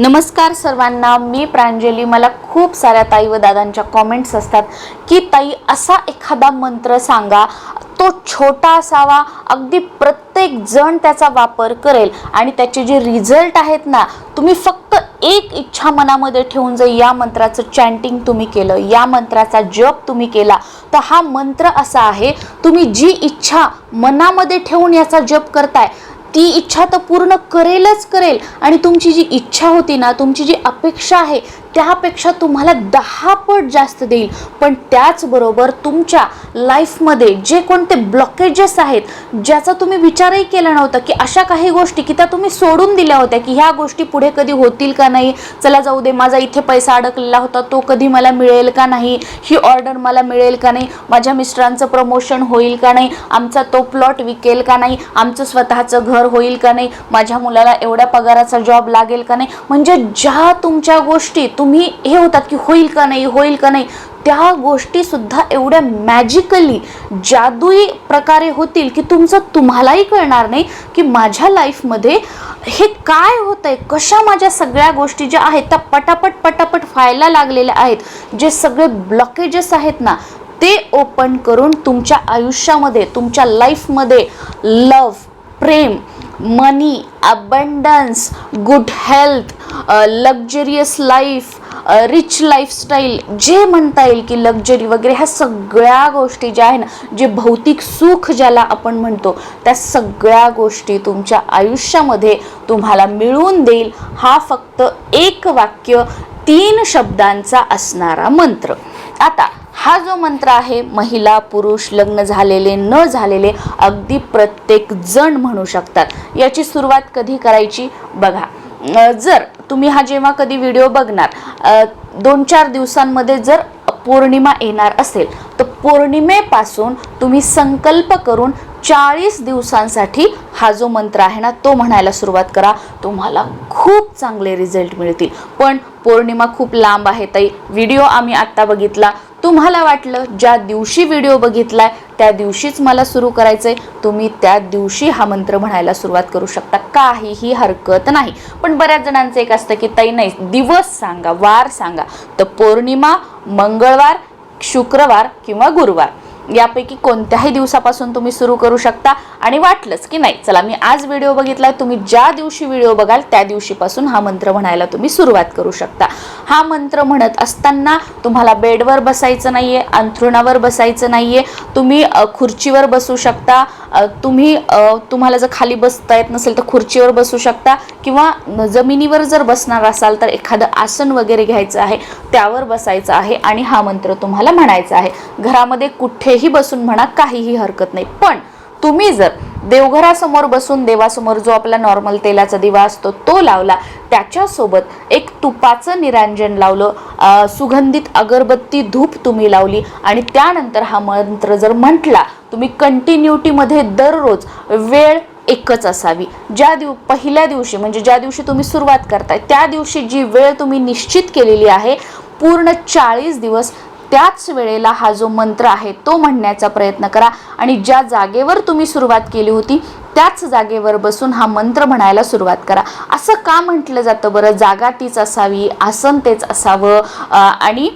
नमस्कार सर्वांना मी प्रांजली. मला खूप साऱ्या ताई व दादांच्या कॉमेंट्स असतात की ताई असा एखादा मंत्र सांगा तो छोटा असावा अगदी प्रत्येक जण त्याचा वापर करेल आणि त्याचे जे रिझल्ट आहेत ना तुम्ही फक्त एक इच्छा मनामध्ये ठेवून जर या मंत्राचं चॅन्टिंग तुम्ही केलं या मंत्राचा जप तुम्ही केला तर हा मंत्र असा आहे तुम्ही जी इच्छा मनामध्ये ठेवून याचा जप करताय ती इच्छा तर पूर्ण करेलच करेल. आणि तुमची जी इच्छा होती ना तुमची जी अपेक्षा आहे त्यापेक्षा तुम्हाला दहा पट जास्त देईल. पण त्याचबरोबर तुमच्या लाईफमध्ये जे कोणते ब्लॉकेजेस आहेत ज्याचा तुम्ही विचारही केला नव्हता की अशा काही गोष्टी की त्या तुम्ही सोडून दिल्या होत्या की ह्या गोष्टी पुढे कधी होतील का नाही? चला जाऊ दे माझा इथे पैसा अडकलेला होता तो कधी मला मिळेल का नाही? ही ऑर्डर मला मिळेल का नाही? माझ्या मिस्टरांचं प्रमोशन होईल का नाही? आमचा तो प्लॉट विकेल का नाही? आमचं स्वतःचं घर होईल का नाही? माझ्या मुलाला एवढ्या पगाराचा जॉब लागेल का नाही? म्हणजे ज्या तुमच्या गोष्टी तुम्ही हे होतात की होईल का नाही होईल का नाही त्या गोष्टीसुद्धा एवढ्या मॅजिकली जादुई प्रकारे होतील की तुमचं तुम्हालाही कळणार नाही की माझ्या लाईफमध्ये हे काय होतं आहे कशा माझ्या सगळ्या गोष्टी ज्या आहेत त्या पटापट पटापट व्हायला लागलेल्या आहेत. जे सगळे ब्लॉकेजेस आहेत ना ते ओपन करून तुमच्या आयुष्यामध्ये तुमच्या लाईफमध्ये लव प्रेम money abundance good health luxurious life rich lifestyle जे म्हणता येईल की लक्झरी वगैरे ह्या सगळ्या गोष्टी ज्या आहे ना जे भौतिक सुख ज्याला आपण म्हणतो त्या सगळ्या गोष्टी तुमच्या आयुष्यामध्ये तुम्हाला मिळवून देईल. हा फक्त एक वाक्य तीन शब्दांचा असणारा मंत्र. आता हा जो मंत्र आहे महिला पुरुष लग्न झालेले न झालेले अगदी प्रत्येक जण म्हणू शकतात. याची सुरुवात कधी करायची? बघा. जर तुम्ही हा जेव्हा कधी व्हिडिओ बघणार दोन चार दिवसांमध्ये जर पौर्णिमा येणार असेल तर पौर्णिमेपासून तुम्ही संकल्प करून चाळीस दिवसांसाठी हा जो मंत्र आहे ना तो म्हणायला सुरुवात करा. तुम्हाला खूप चांगले रिझल्ट मिळतील. पण पौर्णिमा खूप लांब आहे ताई. व्हिडिओ आम्ही आत्ता बघितला. तुम्हाला वाटलं ज्या दिवशी व्हिडिओ बघितलाय त्या दिवशीच मला सुरू करायचंय तुम्ही त्या दिवशी हा मंत्र म्हणायला सुरुवात करू शकता. काहीही हरकत नाही. पण बऱ्याच जणांचं एक असतं की ताई नाही दिवस सांगा वार सांगा. तर पौर्णिमा मंगळवार शुक्रवार किंवा गुरुवार. यापैकी कोणत्याही दिवसापासून तुम्ही सुरू करू शकता आणि वाटलंच की नाही. चला मी आज व्हिडिओ बघितला तुम्ही ज्या दिवशी व्हिडिओ बघाल त्या दिवशीपासून हा मंत्र म्हणायला तुम्ही सुरुवात करू शकता. हा मंत्र म्हणत असताना तुम्हाला बेडवर बसायचं नाही आहे अंथरुणावर बसायचं नाही आहे तुम्ही खुर्चीवर बसू शकता तुम्ही तुम्हाला जर खाली बसता येत नसेल तर खुर्चीवर बसू शकता किंवा जमिनीवर जर बसणार असाल तर एखादं आसन वगैरे घ्यायचं आहे त्यावर बसायचं आहे आणि हा मंत्र तुम्हाला म्हणायचा आहे. घरामध्ये कुठेही बसून म्हणा काहीही हरकत नाही. पण तुम्ही जर देवघरासमोर बसून देवासमोर जो आपला नॉर्मल तेलाचा दिवा असतो तो लावला त्याच्यासोबत एक तुपाचं निरांजन लावलं सुगंधित अगरबत्ती धूप तुम्ही लावली आणि त्यानंतर हा मंत्र जर म्हटला तुम्ही कंटिन्युटीमध्ये दररोज वेळ एकच असावी. ज्या दिव पहिल्या दिवशी म्हणजे ज्या दिवशी तुम्ही सुरुवात करताय त्या दिवशी जी वेळ तुम्ही निश्चित केलेली आहे पूर्ण चाळीस दिवस त्याच वेळेला हा जो मंत्र आहे तो म्हणण्याचा प्रयत्न करा. आणि ज्या जागेवर तुम्ही सुरुवात केली होती त्याच जागेवर बसून हा मंत्र म्हणायला सुरुवात करा. असं का म्हटलं जातं बरं? जागा तीच असावी आसन तेच असावं आणि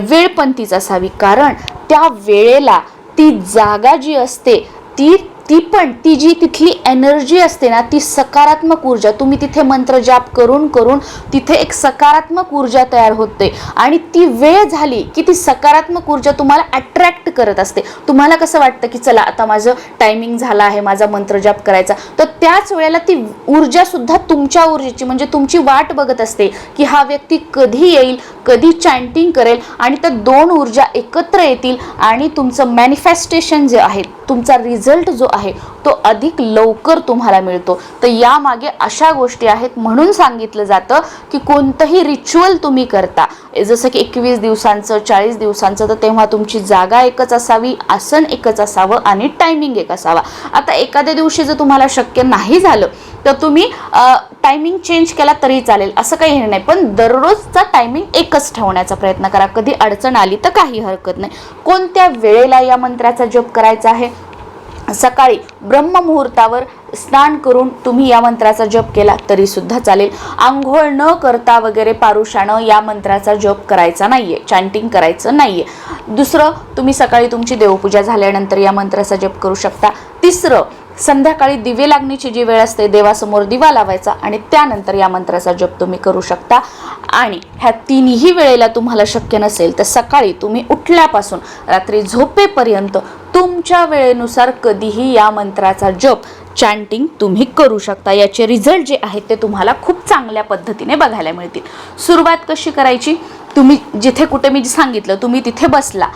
वेळ पण तीच असावी. कारण त्या वेळेला ती जागा जी असते ती ती पण ती जी तिथली एनर्जी असते ना ती सकारात्मक ऊर्जा. तुम्ही तिथे मंत्र जाप करून करून तिथे एक सकारात्मक ऊर्जा तयार होते. आणि ती वेळ झाली की ती सकारात्मक ऊर्जा तुम्हाला अट्रॅक्ट करत असते. तुम्हाला कसं वाटतं की चला आता माझं टायमिंग झालं आहे माझा मंत्र जाप करायचा. तर त्याच वेळेला ती ऊर्जा सुद्धा तुमच्या ऊर्जेची म्हणजे तुमची वाट बघत असते की हा व्यक्ती कधी येईल कधी चॅन्टिंग करेल आणि त्या दोन ऊर्जा एकत्र येतील आणि तुमचं मॅनिफेस्टेशन जे आहे तुमचा रिझल्ट जो आहे तो अधिक लवकर तुम्हाला मिळतो. तर यामागे अशा गोष्टी आहेत म्हणून सांगितलं जातं की कोणतंही रिच्युअल तुम्ही करता. जसं की एकवीस दिवसांचं चाळीस दिवसांचं तर तेव्हा तुमची जागा एकच असावी आसन एकच असावं आणि टायमिंग एक असावा. आता एखाद्या दिवशी जर तुम्हाला शक्य नाही झालं तर तुम्ही टायमिंग चेंज केला तरी चालेल. असं काही हे नाही पण दररोजचा टायमिंग एकच ठेवण्याचा प्रयत्न करा. कधी अडचण आली तर काही हरकत नाही. कोणत्या वेळेला या मंत्राचा जप करायचा आहे? सकाळी ब्रह्ममुहूर्तावर स्नान करून तुम्ही या मंत्राचा जप केला तरी सुद्धा चालेल. आंघोळ न करता वगैरे पारुषानं या मंत्राचा जप करायचा नाहीये चॅन्टिंग करायचं नाहीये. दुसरं तुम्ही सकाळी तुमची देवपूजा झाल्यानंतर या मंत्राचा जप करू शकता. तिसरं संध्याकाळी दिवे लागण्याची जी वेळ असते देवासमोर दिवा लावायचा आणि त्यानंतर या मंत्राचा जप तुम्ही करू शकता. आणि ह्या तिन्ही वेळेला तुम्हाला शक्य नसेल तर सकाळी तुम्ही उठल्यापासून रात्री झोपेपर्यंत तुमच्या वेळेनुसार कधीही या मंत्राचा जप चॅन्टिंग तुम्ही करू शकता. याचे रिझल्ट जे आहेत ते तुम्हाला खूप चांगल्या पद्धतीने बघायला मिळतील. सुरुवात कशी करायची? तुम्ही जिथे कुठे मी सांगितलं तुम्ही तिथे बसला.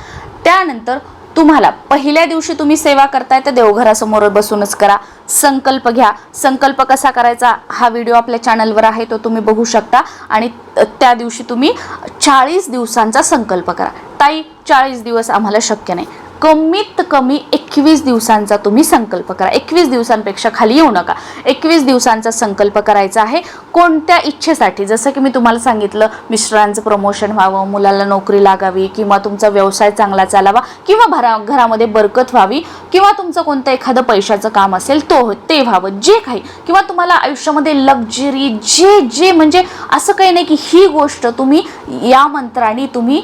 त्यानंतर तुम्हाला पहिल्या दिवशी तुम्ही सेवा करताय तर देवघरासमोर बसूनच करा. संकल्प घ्या. संकल्प कसा करायचा? हा व्हिडिओ आपल्या चॅनलवर आहे तो तुम्ही बघू शकता. आणि त्या दिवशी तुम्ही चाळीस दिवसांचा संकल्प करा. ताई चाळीस दिवस आम्हाला शक्य नाही. कमीत कमी एकवीस दिवसांचा तुम्ही संकल्प करा. एकवीस दिवसांपेक्षा खाली येऊ नका. एकवीस दिवसांचा संकल्प करायचा आहे कोणत्या इच्छेसाठी? जसं की मी तुम्हाला सांगितलं मिस्टरांचं प्रमोशन व्हावं मुलाला नोकरी लागावी किंवा तुमचा व्यवसाय चांगला चालावा किंवा भरा घरामध्ये बरकत व्हावी किंवा तुमचं कोणतं एखादं पैशाचं काम असेल तो ते व्हावं जे काही. किंवा तुम्हाला आयुष्यामध्ये लक्झरी जे जे म्हणजे असं काही नाही की ही गोष्ट तुम्ही या मंत्राने तुम्ही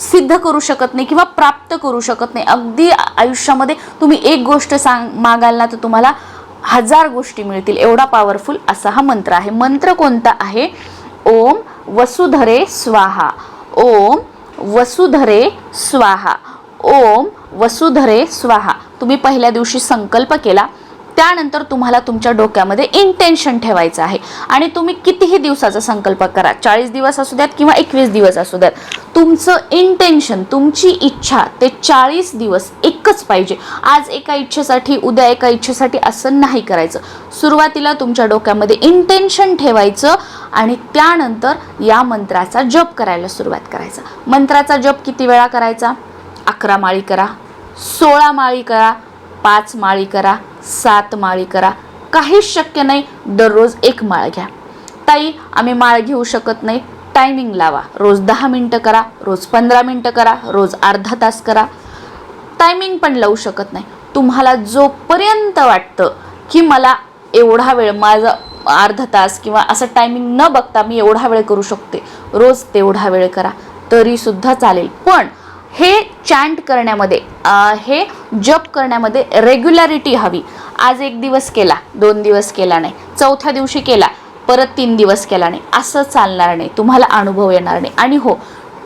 सिद्ध करू शकत नाही किंवा प्राप्त करू शकत नाही. अगदी आयुष्यामध्ये तुम्ही एक गोष्ट सांग मागाल ना तर तुम्हाला हजार गोष्टी मिळतील. एवढा पॉवरफुल असा हा मंत्र आहे. मंत्र कोणता आहे? ओम वसुधरे स्वाहा. ओम वसुधरे स्वाहा. ओम वसुधरे स्वाहा. तुम्ही पहिल्या दिवशी संकल्प केला. त्यानंतर तुम्हाला तुमच्या डोक्यामध्ये इंटेन्शन ठेवायचं आहे. आणि तुम्ही कितीही दिवसाचा संकल्प करा चाळीस दिवस असू द्यात किंवा एकवीस दिवस असू द्यात तुमचं इंटेन्शन तुमची इच्छा ते चाळीस दिवस एकच पाहिजे. आज एका इच्छेसाठी उद्या एका इच्छेसाठी असं नाही करायचं. सुरुवातीला तुमच्या डोक्यामध्ये इंटेन्शन ठेवायचं आणि त्यानंतर या मंत्राचा जप करायला सुरुवात करायचा. मंत्राचा जप किती वेळा करायचा? अकरा माळी करा सोळा माळी करा पाच माळी करा सात माळी करा. काहीच शक्य नाही दररोज एक माळ घ्या. ताई आम्ही माळ घेऊ शकत नाही. टायमिंग लावा. रोज दहा मिनटं करा रोज पंधरा मिनटं करा रोज अर्धा तास करा. टायमिंग पण लावू शकत नाही. तुम्हाला जोपर्यंत वाटतं की मला एवढा वेळ माझा अर्धा तास किंवा असं टायमिंग न बघता मी एवढा वेळ करू शकते रोज तेवढा वेळ करा. तरीसुद्धा चालेल. पण हे चॅन्ट करण्यामध्ये हे जप करण्यामध्ये रेग्युलॅरिटी हवी. आज एक दिवस केला दोन दिवस केला नाही चौथ्या दिवशी केला परत तीन दिवस केला नाही असं चालणार नाही तुम्हाला अनुभव येणार नाही. आणि हो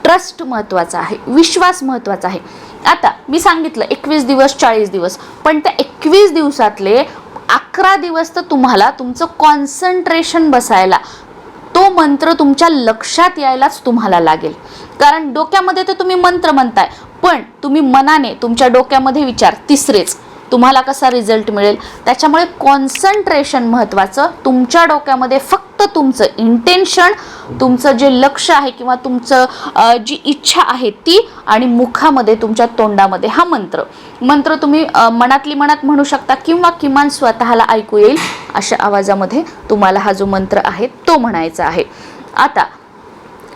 ट्रस्ट महत्त्वाचा आहे विश्वास महत्त्वाचा आहे. आता मी सांगितलं एकवीस दिवस चाळीस दिवस पण त्या एकवीस दिवसातले अकरा दिवस तर तुम्हाला तुमचं कॉन्सन्ट्रेशन बसायला तो मंत्र तुमच्या लक्षात यायलाच तुम्हाला लागेल. कारण डोक्यामध्ये तर तुम्ही मंत्र म्हणताय पण तुम्ही मनाने तुमच्या डोक्यामध्ये विचार तिसरेच तुम्हाला कसा रिझल्ट मिळेल? त्याच्यामुळे कॉन्सन्ट्रेशन महत्त्वाचं तुमच्या डोक्यामध्ये फक्त तुमचं इंटेन्शन तुमचं जे लक्ष आहे किंवा तुमचं जी इच्छा आहे ती आणि मुखामध्ये तुमच्या तोंडामध्ये. हा मंत्र. मंत्र तुम्ही मनातली मनात म्हणू शकता किंवा किमान स्वतःला ऐकू येईल अशा आवाजामध्ये तुम्हाला हा जो मंत्र आहे तो म्हणायचा आहे. आता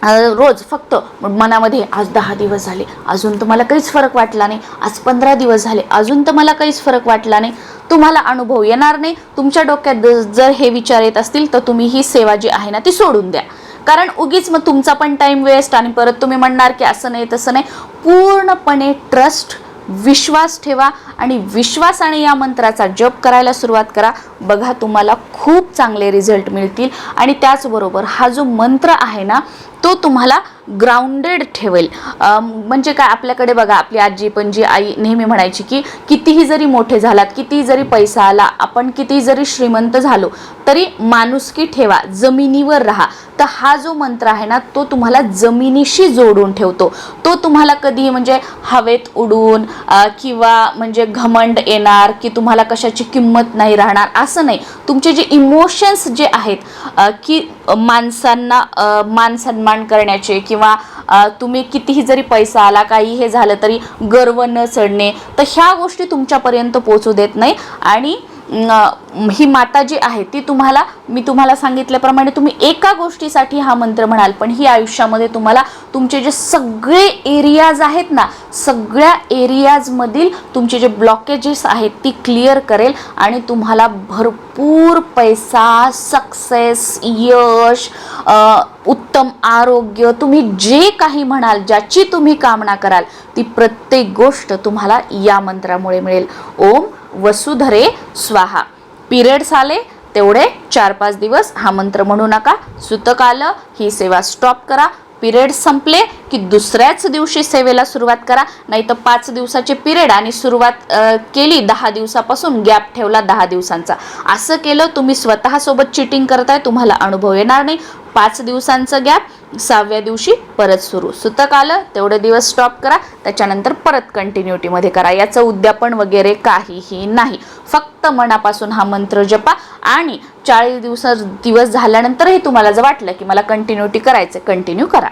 रोज फक्त मनामध्ये आज दहा दिवस झाले अजून तुम्हाला काहीच फरक वाटला नाही आज पंधरा दिवस झाले अजून तर मला काहीच फरक वाटला नाही तुम्हाला अनुभव येणार नाही तुमच्या डोक्यात जर हे विचार येत असतील तर तुम्ही ही सेवा जी आहे ना ती सोडून द्या. कारण उगीच मग तुमचा पण टाईम वेस्ट आणि परत तुम्ही म्हणणार की असं नाही तसं नाही. पूर्णपणे ट्रस्ट विश्वास ठेवा आणि विश्वासाने या मंत्राचा जप करायला सुरुवात करा. बघा तुम्हाला खूप चांगले रिझल्ट मिळतील. आणि त्याचबरोबर हा जो मंत्र आहे ना तो तुम्हाला ग्राउंडेड ठेवेल. म्हणजे काय आपल्याकडे बघा आपली आजी पणजी आई नेहमी म्हणायची की कितीही जरी मोठे झालात कितीही जरी पैसा आला आपण कितीही जरी श्रीमंत झालो तरी माणुसकी ठेवा जमिनीवर राहा. तर हा जो मंत्र आहे ना तो तुम्हाला जमिनीशी जोडून ठेवतो. तो तुम्हाला कधी म्हणजे हवेत उडून किंवा म्हणजे घमंड येणार की तुम्हाला कशाची किंमत नाही राहणार असं नाही. तुमचे जे इमोशन्स जे आहेत की माणसांना मान सन्मान करण्याचे किंवा तुम्ही कितीही जरी पैसा आला काही हे झालं तरी गर्व न चढणे तर ह्या गोष्टी तुमच्यापर्यंत पोचू देत नाही. आणि ही माता जी आहे ती तुम्हाला मी तुम्हाला सांगितल्याप्रमाणे तुम्ही एका गोष्टीसाठी हा मंत्र म्हणाल पण ही आयुष्यामध्ये तुम्हाला तुमचे जे सगळे एरियाज आहेत ना सगळ्या एरियाजमधील तुमचे जे ब्लॉकेजेस आहेत ती क्लिअर करेल आणि तुम्हाला भरपूर पैसा सक्सेस यश उत्तम आरोग्य तुम्ही जे काही म्हणाल ज्याची तुम्ही कामना कराल ती प्रत्येक गोष्ट तुम्हाला या मंत्रामुळे मिळेल. ओम वसुधरे स्वाहा. पिरियड्स आले तेवढे चार पाच दिवस हा मंत्र म्हणू नका. सुतक आलं ही सेवा स्टॉप करा. पिरियड संपले की दुसऱ्याच दिवशी सेवेला सुरुवात करा. नाही तर पाच दिवसाचे पिरियड आणि सुरुवात केली दहा दिवसापासून गॅप ठेवला दहा दिवसांचा. असं केलं तुम्ही स्वतःसोबत चिटिंग करताय तुम्हाला अनुभव येणार नाही. पाच दिवसांचं गॅप सहाव्या दिवशी परत सुरू. सुतक आलं तेवढे दिवस स्टॉप करा त्याच्यानंतर परत कंटिन्युटीमध्ये करा. याचं उद्यापन वगैरे काहीही नाही. फक्त मनापासून हा मंत्र जपा आणि चाळीस दिवस दिवस झाल्यानंतरही तुम्हाला जर वाटलं की मला कंटिन्युटी करायचं कंटिन्यू करा.